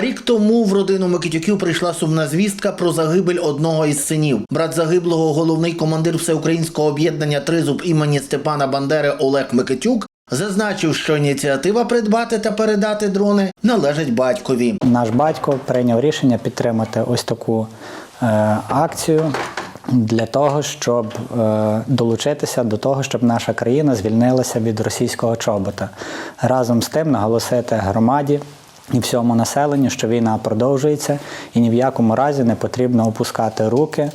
Рік тому в родину Микитюків прийшла сумна звістка про загибель одного із синів. Брат загиблого, головний командир всеукраїнського об'єднання Тризуб імені Степана Бандери Олег Микитюк. Зазначив, що ініціатива придбати та передати дрони належить батькові. Наш батько прийняв рішення підтримати ось таку е, акцію для того, щоб е, долучитися до того, щоб наша країна звільнилася від російського чобота. Разом з тим наголосити громаді. І всьому населенню, що війна продовжується, і ні в якому разі не потрібно опускати руки.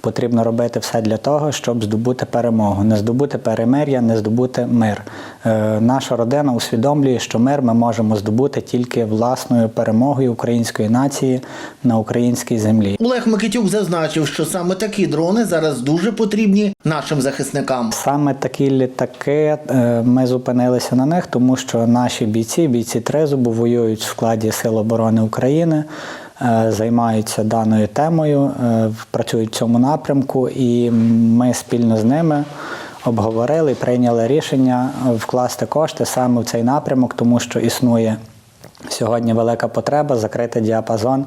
Потрібно робити все для того, щоб здобути перемогу, не здобути перемир'я, не здобути мир. Е, наша родина усвідомлює, що мир ми можемо здобути тільки власною перемогою української нації на українській землі. Олег Микитюк зазначив, що саме такі дрони зараз дуже потрібні нашим захисникам. Саме такі літаки е, ми зупинилися на них, тому що наші бійці, бійці Тризубу, воюють в складі Сил оборони України, займаються даною темою, е, працюють в цьому напрямку, і ми спільно з ними. Обговорили прийняли рішення вкласти кошти саме в цей напрямок, тому що існує Сьогодні велика потреба закрити діапазон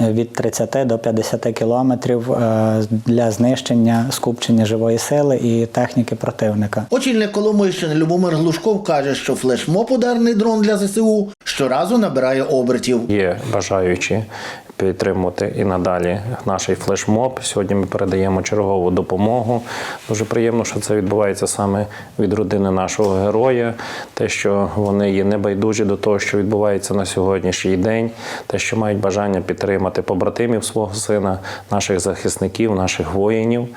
е, від 30 до 50 кілометрів е, для знищення скупчення живої сили і техніки противника. Очільник Коломийщини Любомир Глушков каже, що флешмоб ударний дрон для ЗСУ щоразу набирає обертів. Є бажаючі підтримувати і надалі наш флешмоб. Сьогодні ми передаємо чергову допомогу. Дуже приємно, що це відбувається саме від родини нашого героя. Те, що вони є небайдужі до того, що відбувається на сьогоднішній день, те, що мають бажання підтримати побратимів свого сина, наших захисників, наших воїнів.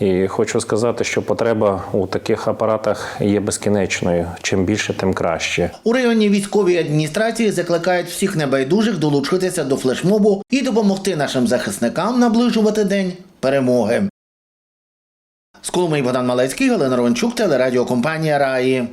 І хочу сказати, що потреба у таких апаратах є безкінечною. Чим більше, тим краще. У районній військовій адміністрації закликають всіх небайдужих долучитися до флешмобу і допомогти нашим захисникам наближувати день перемоги. З Коломиї Богдан Малецький, Галина Романчук, телерадіокомпанія Раї.